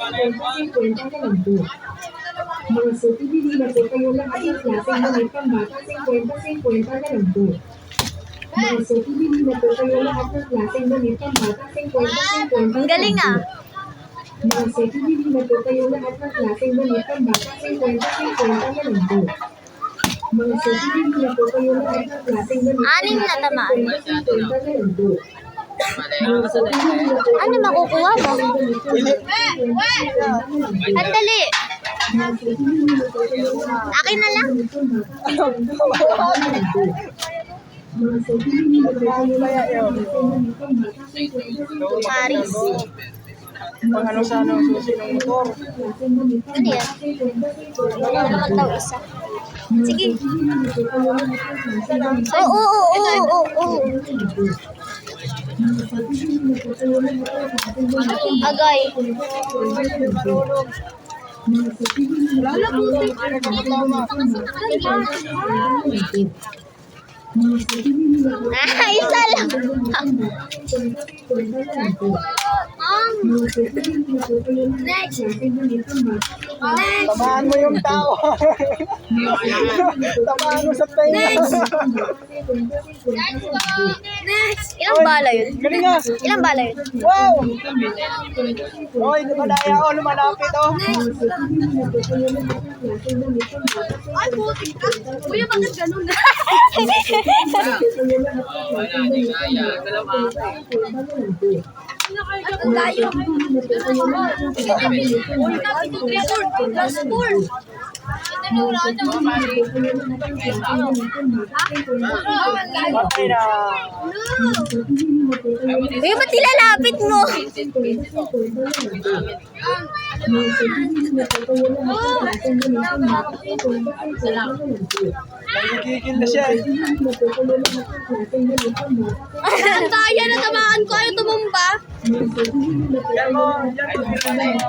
50 na lang po. Mga subibili na po kayo lahat ng klaseng damit pambata 50-50 na lang po. Mga subibili na po kayo lahat ng klaseng damit pambata 50-50 Ang galing ah. Mga subibili na po kayo lahat ng klaseng damit pambata 50-50 na lang po. Mga subibili na po kayo lahat ng klaseng damit Anim na tamaan. 50-50 na lang na po Ano makukuha mo? Ang dali. Akin na lang. Paris. Pang ano sa ano, susi ng motor. Ano yan? Wala naman daw isa. Sige. Oo, oo, oo, oo, oo. Agay. Ah, isa lang. Next. Tamaan mo yung tao. Tamaan mo sa tayo. Next. Ilang bala yun? Galing nga. Ilang bala yun? Wow! Oy, di ba daya ako lumalapit oh. Ay, putik ka. Kuya, bakit ganun? Ang layo. Uy, kapito 3 plus 4. Uy, ba't nilalapit mo? Nagigigil na siya eh. Ang kaya na tamaan ko. Ayaw tumumba. Yan mo, yan mo.